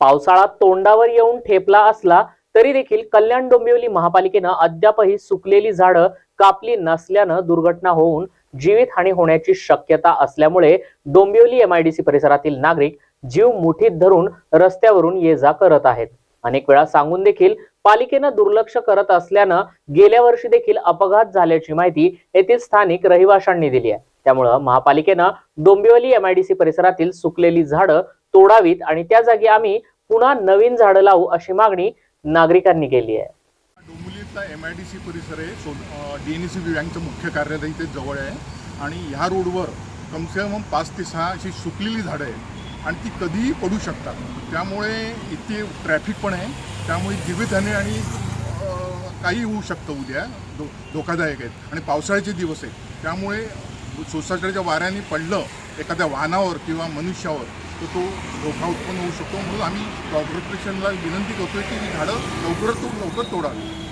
पावसाळा तोंडावर येऊन ठेपला असला तरी देखील कल्याण डोंबिवली महापालिकेनं अद्यापही सुकलेली झाडं कापली नसल्यानं दुर्घटना होऊन जीवितहानी होण्याची शक्यता असल्यामुळे डोंबिवली एमआयडीसी परिसरातील नागरिक जीव मुठीत धरून रस्त्यावरून ये जा करत आहेत. अनेक वेळा सांगून देखील पालिकेनं दुर्लक्ष करत असल्यानं गेल्या वर्षी देखील अपघात झाल्याची माहिती येथील स्थानिक रहिवाशांनी दिली आहे. त्यामुळं महापालिकेनं डोंबिवली एमआयडीसी परिसरातील सुकलेली झाडं तोडावीत आणि त्या जागी आम्ही पुन्हा नवीन झाडं लावू अशी मागणी नागरिकांनी केली आहे. डोंबिवलीतला एम आय डी सी परिसर आहे so D N C B बँकचं मुख्य कार्यालय इथे जवळ आहे. आणि ह्या रोडवर कमसे कम पाच ते सहा अशी सुकलेली झाडं आहेत. आणि ती कधीही पडू शकतात. त्यामुळे इथे ट्रॅफिक पण आहे. त्यामुळे जीवितहानी आणि काही होऊ शकतं उद्या. धो धोकादायक आहेत. आणि पावसाळ्याचे दिवस आहेत. त्यामुळे सोसायटीच्या वाऱ्याने पडलं एखाद्या वाहनावर किंवा मनुष्यावर तर तो धोका उत्पन्न होऊ शकतो. म्हणून आम्ही कॉर्पोरेशनला विनंती करतोय की ही झाडं लवकरात लवकर तोडावी